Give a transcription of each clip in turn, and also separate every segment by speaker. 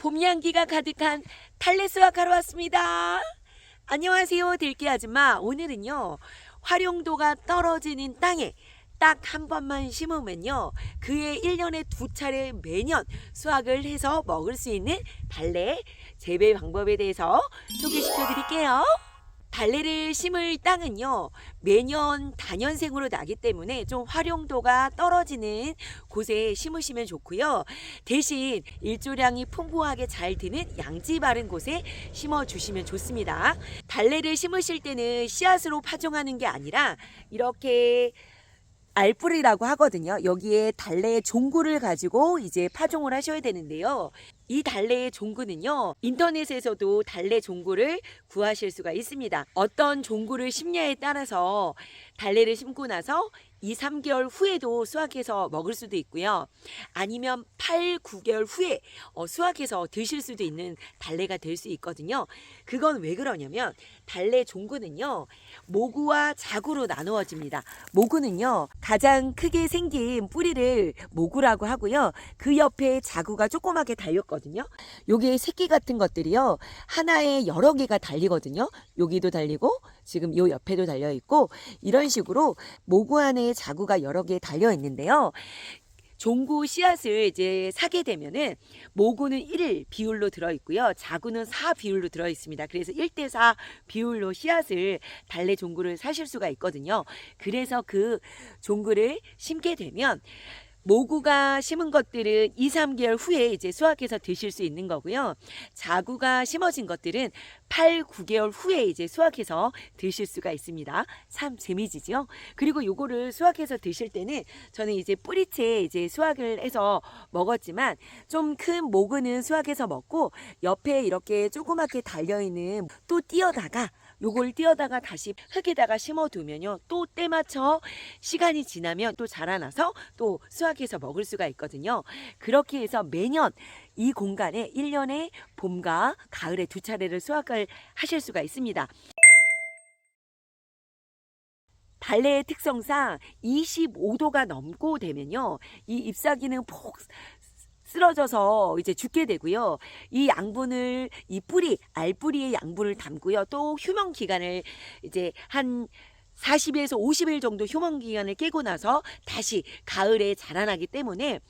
Speaker 1: 봄 향기가 가득한 달래 수확하러 왔습니다. 안녕하세요, 들깨 아줌마. 오늘은요, 활용도가 떨어지는 땅에 딱한 번만 심으면요, 그해 1년에 두 차례 매년 수확을 해서 먹을 수 있는 달래 재배 방법에 대해서 소개시켜 드릴게요. 달래를 심을 땅은요, 매년 단연생으로 나기 때문에 좀 활용도가 떨어지는 곳에 심으시면 좋고요. 대신 일조량이 풍부하게 잘 드는 양지 바른 곳에 심어 주시면 좋습니다. 달래를 심으실 때는 씨앗으로 파종하는 게 아니라 이렇게 알뿌리라고 하거든요. 여기에 달래의 종구를 가지고 이제 파종을 하셔야 되는데요. 이 달래의 종구는요, 인터넷에서도 달래 종구를 구하실 수가 있습니다. 어떤 종구를 심냐에 따라서 달래를 심고 나서 2, 3개월 후에도 수확해서 먹을 수도 있고요. 아니면 8, 9개월 후에 어, 수확해서 드실 수도 있는 달래가 될 수 있거든요. 그건 왜 그러냐면 달래 종구는요, 모구와 자구로 나누어집니다. 모구는요, 가장 크게 생긴 뿌리를 모구라고 하고요. 그 옆에 자구가 조그맣게 달렸거든요. 요게 새끼 같은 것들이요. 하나에 여러 개가 달리거든요. 여기도 달리고 지금 요 옆에도 달려 있고 이런 식으로 모구 안에 자구가 여러 개 달려 있는데요. 종구 씨앗을 이제 사게 되면은 모구는 1 비율로 들어 있고요. 자구는 4 비율로 들어 있습니다. 그래서 1대 4 비율로 씨앗을 달래 종구를 사실 수가 있거든요. 그래서 그 종구를 심게 되면 모구가 심은 것들은 2, 3개월 후에 이제 수확해서 드실 수 있는 거고요. 자구가 심어진 것들은 8, 9개월 후에 이제 수확해서 드실 수가 있습니다. 참 재미지죠? 그리고 요거를 수확해서 드실 때는 저는 이제 뿌리채 이제 수확을 해서 먹었지만 좀 큰 모근은 수확해서 먹고 옆에 이렇게 조그맣게 달려 있는 또 띄어다가 요걸 띄어다가 다시 흙에다가 심어두면요. 또 때 맞춰 시간이 지나면 또 자라나서 또 수확해서 먹을 수가 있거든요. 그렇게 해서 매년 이 공간에 1년에 봄과 가을에 두 차례를 수확을 하실 수가 있습니다. 달래의 특성상 25도가 넘고 되면요. 이 잎사귀는 폭 쓰러져서 이제 죽게 되고요. 이 양분을 이 뿌리 알뿌리의 양분을 담고요. 또 휴먼 기간을 이제 한 40에서 50일 정도 휴먼 기간을 깨고 나서 다시 가을에 자라나기 때문에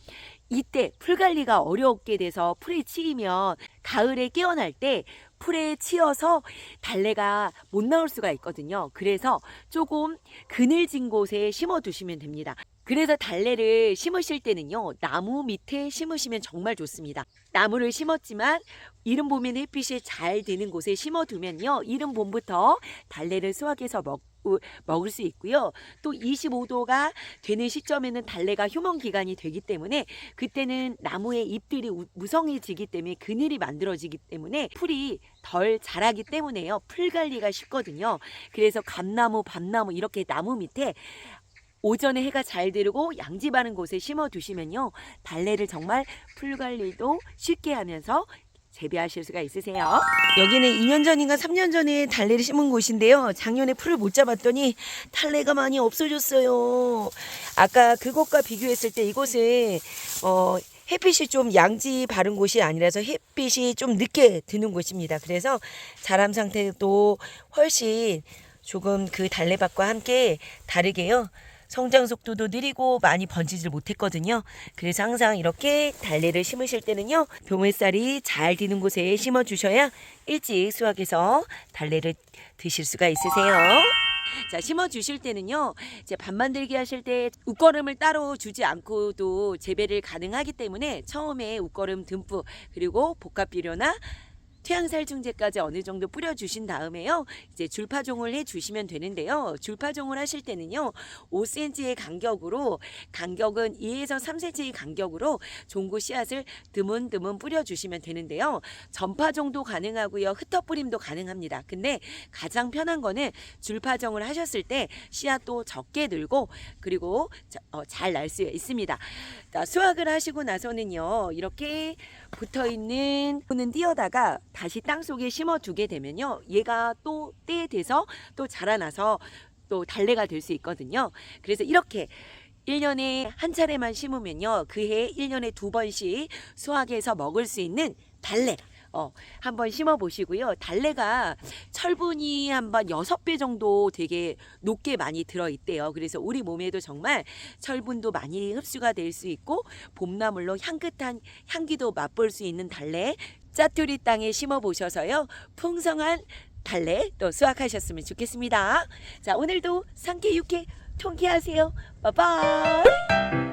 Speaker 1: 이때 풀 관리가 어렵게 돼서 풀이 치이면 가을에 깨어날 때 풀에 치여서 달래가 못 나올 수가 있거든요. 그래서 조금 그늘진 곳에 심어 두시면 됩니다. 그래서 달래를 심으실 때는요, 나무 밑에 심으시면 정말 좋습니다. 나무를 심었지만, 이른 봄에는 햇빛이 잘 드는 곳에 심어두면요, 이른 봄부터 달래를 수확해서 먹, 먹을 수 있고요. 또 25도가 되는 시점에는 달래가 휴먼 기간이 되기 때문에 그때는 나무의 잎들이 우- 무성해지기 때문에 그늘이 만들어지기 때문에 풀이 덜 자라기 때문에요. 풀 관리가 쉽거든요. 그래서 감나무, 밤나무 이렇게 나무 밑에 오전에 해가 잘 들고 양지 바른 곳에 심어 두시면요. 달래를 정말 풀 관리도 쉽게 하면서 재배하실 수가 있으세요. 여기는 2년 전인가 3년 전에 달래를 심은 곳인데요. 작년에 풀을 못 잡았더니 달래가 많이 없어졌어요. 아까 그곳과 비교했을 때 이곳은 어, 햇빛이 좀 양지 바른 곳이 아니라서 햇빛이 좀 늦게 드는 곳입니다. 그래서 자람 상태도 훨씬 조금 그 달래밭과 함께 다르게요. 성장 속도도 느리고 많이 번지질 못했거든요. 그래서 항상 이렇게 달래를 심으실 때는요, 봄햇살이 잘 드는 곳에 심어 주셔야 일찍 수확해서 달래를 드실 수가 있으세요. 자, 심어 주실 때는요, 이제 밥 만들기 하실 때 웃거름을 따로 주지 않고도 재배를 가능하기 때문에 처음에 웃거름 듬뿍 그리고 복합 비료나 퇴양살충제까지 어느 정도 뿌려주신 다음에요. 이제 줄파종을 해주시면 되는데요. 줄파종을 하실 때는요. 5cm의 간격으로 간격은 2에서 3cm의 간격으로 종구 씨앗을 드문드문 뿌려주시면 되는데요. 전파종도 가능하고요. 흩어뿌림도 가능합니다. 근데 가장 편한 거는 줄파종을 하셨을 때 씨앗도 적게 들고 그리고 어, 잘날 수 있습니다. 자, 수확을 하시고 나서는요. 이렇게 붙어 있는 는 띄어다가 다시 땅 속에 심어 두게 되면요. 얘가 또 때에 돼서 또 자라나서 또 달래가 될 수 있거든요. 그래서 이렇게 1년에 한 차례만 심으면요. 그해 1년에 두 번씩 수확해서 먹을 수 있는 달래. 어, 한번 심어 보시고요. 달래가 철분이 한번 여섯 배 정도 되게 높게 많이 들어 있대요. 그래서 우리 몸에도 정말 철분도 많이 흡수가 될 수 있고 봄나물로 향긋한 향기도 맛볼 수 있는 달래 짜투리 땅에 심어 보셔서요. 풍성한 달래 또 수확하셨으면 좋겠습니다. 자, 오늘도 상쾌 육쾌 통쾌하세요. 빠바이.